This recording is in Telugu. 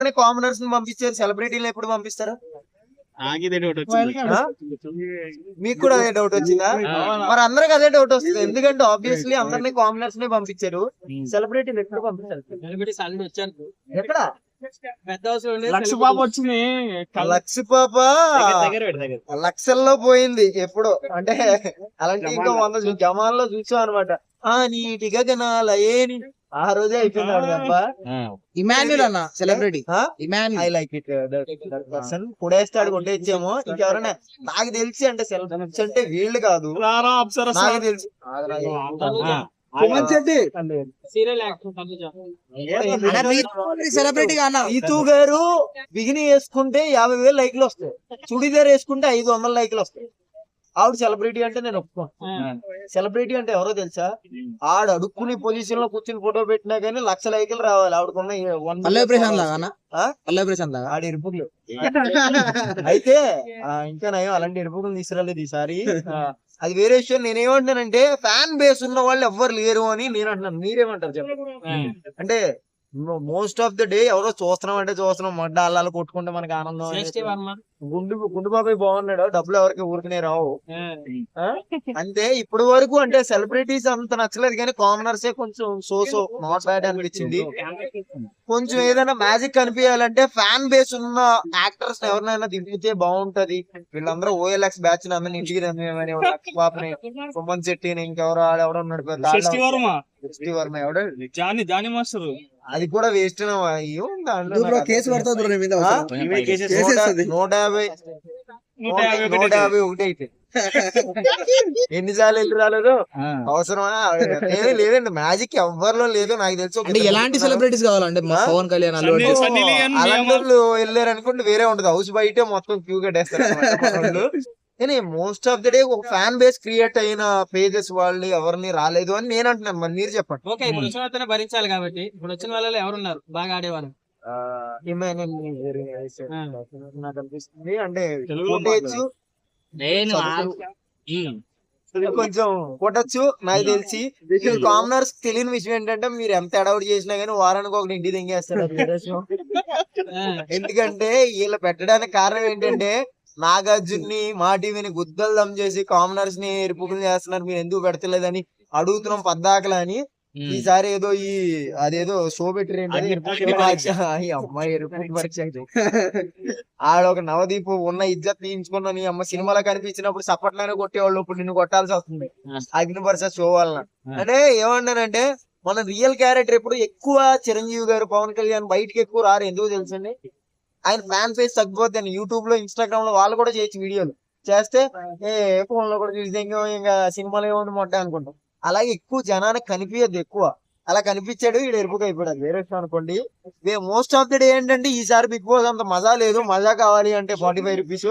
కామనర్స్ని పంపించారు సెలబ్రిటీలు ఎప్పుడు పంపిస్తారు? మీకు కూడా అదే డౌట్ వచ్చిందా? మరి అందరికి అదే డౌట్ వస్తుంది. ఎందుకంటే ఆబ్వియస్లీ అందరినీ కామనర్స్ని పంపించారు. సెలబ్రిటీలు ఎప్పుడు పంపించారు ఎక్కడ? లేదు. లక్ష బాబు వచ్చింది. లక్ష పాప. లక్షల్లో పోయింది ఎప్పుడో. అంటే అలాంటి ఇంకా వంద జమాల్లో చూసాం అనమాట ఆ నీటిగా గనాల ఏని. ఆ రోజే అయిపోయింది తప్ప ఇమాన్యుల్ అన్న celebrity I like it person పుడేస్తాడు కొట్టేచ్చేమో. ఇంకెవరైనా నాకు తెలిసి అంటే సెలబ్రిటీస్ అంటే వీళ్ళు కాదు. నాకు తెలిసి. సెలబ్రిటీ గారు బిగిని వేసుకుంటే యాభై వేలు లైక్లు వస్తాయి. చుడిదార్ వేసుకుంటే ఐదు వందల లైక్లు వస్తాయి. ఆవిడ సెలబ్రిటీ అంటే నేను ఒప్పుకోను. ఆ. సెలబ్రిటీ అంటే ఎవరో తెలుసా? ఆడు అడుక్కుని పొజిషన్లో కూర్చుని ఫోటో పెట్టినా కానీ లక్ష లైకులు రావాలి. ఆవిడకున్న ఆడి ఇరుపుకులు. అయితే ఇంకా నయం అలాంటి ఇరుపుకులు తీసుకురాలేదు ఈసారి. అది వేరే విషయం. నేనేమంటున్నానంటే ఫ్యాన్ బేస్ ఉన్న వాళ్ళు ఎవ్వరు లేరు అని నేను అంటున్నాను మీరేమంటారు చెప్పండి? అంటే మోస్ట్ ఆఫ్ ద డే ఎవరో చూస్తున్నాం అంటే చూస్తున్నాం. మడ్డ అల్లాలు కొట్టుకుంటే మనకి ఆనందం. గుండు గుండు బాబాయ్ బాగున్నాడు? డబ్బులు ఎవరికి ఊరికనే రావు? అంతే ఇప్పుడు వరకు అంటే సెలబ్రిటీస్ అంత నచ్చలేదు కానీ కామనర్సే కొంచెం సో సో నాట్ బ్యాడ్ అనిపించింది కొంచెం ఏదైనా మ్యాజిక్ కనిపించాలంటే ఫ్యాన్ బేస్ ఉన్న యాక్టర్స్ ఎవరినైనా దింపితే బాగుంటది. వీళ్ళందరూ ఓఎల్ఎక్స్ బ్యాచ్ ఇంటికి రమ్మని పాపని సుమన్ శెట్టిని ఇంకెవరో ఆడెవడో ఉన్నాడు. ఎవడో? జానీ జానీ మాస్టర్. అది కూడా వేస్ట్ బ్రో కేసు పడుతుంది. నూట యాభై నూట యాభై ఒకటి అయితే. ఎన్నిసార్లు వెళ్ళి రాలేదు. అవసరమా? లేదండి. మ్యాజిక్ ఎవ్వరిలో లేదు. నాకు తెలిసి అంటే ఎలాంటి. సెలబ్రిటీస్ కావాలంటే? పవన్ కళ్యాణ్ అలాంటి వాళ్ళు వెళ్ళారు అనుకుంటే వేరే ఉంటది. హౌస్ బయటే మొత్తం క్యూ కట్టేస్తారు. కానీ మోస్ట్ ఆఫ్ ద డే ఒక ఫ్యాన్ బేస్ క్రియేట్ అయిన పేజెస్ వాళ్ళు ఎవరిని రాలేదు అని నేను అంటున్నాను. మరి మీరు చెప్పండి. ఓకే ఇప్పుడు వచ్చిన వాళ్ళతోనే భరించాలి కాబట్టి ఇప్పుడు వచ్చిన వాళ్ళలో ఎవరున్నారు? బాగా ఆడేవాళ్ళు. నాకు అనిపిస్తుంది. అంటే నేను కొంచెం కొట్టచ్చు నాకు తెలిసి కామనర్స్ తెలియని విషయం ఏంటంటే మీరు ఎంత అడౌట్ చేసినా గానీ వారానికి ఒకటి ఇంటి దింగేస్తారు. ఎందుకంటే వీళ్ళు పెట్టడానికి కారణం ఏంటంటే నాగార్జున్ని మా టీవీని గుద్దలు దమ్ చేసి కామనర్స్ని ఎరుపుకులు చేస్తున్నారు మీరు ఎందుకు పెడతలేదని అడుగుతున్నాం పద్దాకలా అని. ఈసారి ఏదో ఈ అదేదో షో పెట్టారు అది ఎరుపుకి పరీక్ష. ఈ అమ్మాయి. ఆడ ఒక నవదీప్ ఉన్న ఇజ్జత్ తీయించుకున్న నీ అమ్మ సినిమాలో కనిపించినప్పుడు సప్పట్లోనే కొట్టేవాళ్ళు ఇప్పుడు నిన్ను కొట్టాల్సి వస్తుంది. అగ్ని పరీక్ష షో వలన. అంటే ఏమన్నానంటే మన రియల్ క్యారెక్టర్ ఎప్పుడు ఎక్కువ చిరంజీవి గారు పవన్ కళ్యాణ్ బయటకి ఎక్కువ రారు ఎందుకు తెలుసండి? ఆయన ఫ్యాన్ పేజ్ తగ్గిపోతే యూట్యూబ్లో ఇన్స్టాగ్రామ్లో వాళ్ళు కూడా చేయొచ్చు వీడియోలు. చేస్తే ఏ ఫోన్లో కూడా చూసి ఇంకా ఇంకా సినిమాలో ఏముంది మొట్ట అనుకుంటాం. అలాగే ఎక్కువ జనానికి కనిపించదు ఎక్కువ. అలా కనిపించాడు ఈడు ఎరుపుగా అయిపోయాడు. వేరే విషయం అనుకోండి మోస్ట్ ఆఫ్ ది డే ఏంటంటే ఈసారి బిగ్ బాస్ అంత మజా లేదు మజా కావాలి అంటే ఫార్టీ ఫైవ్ రూపీస్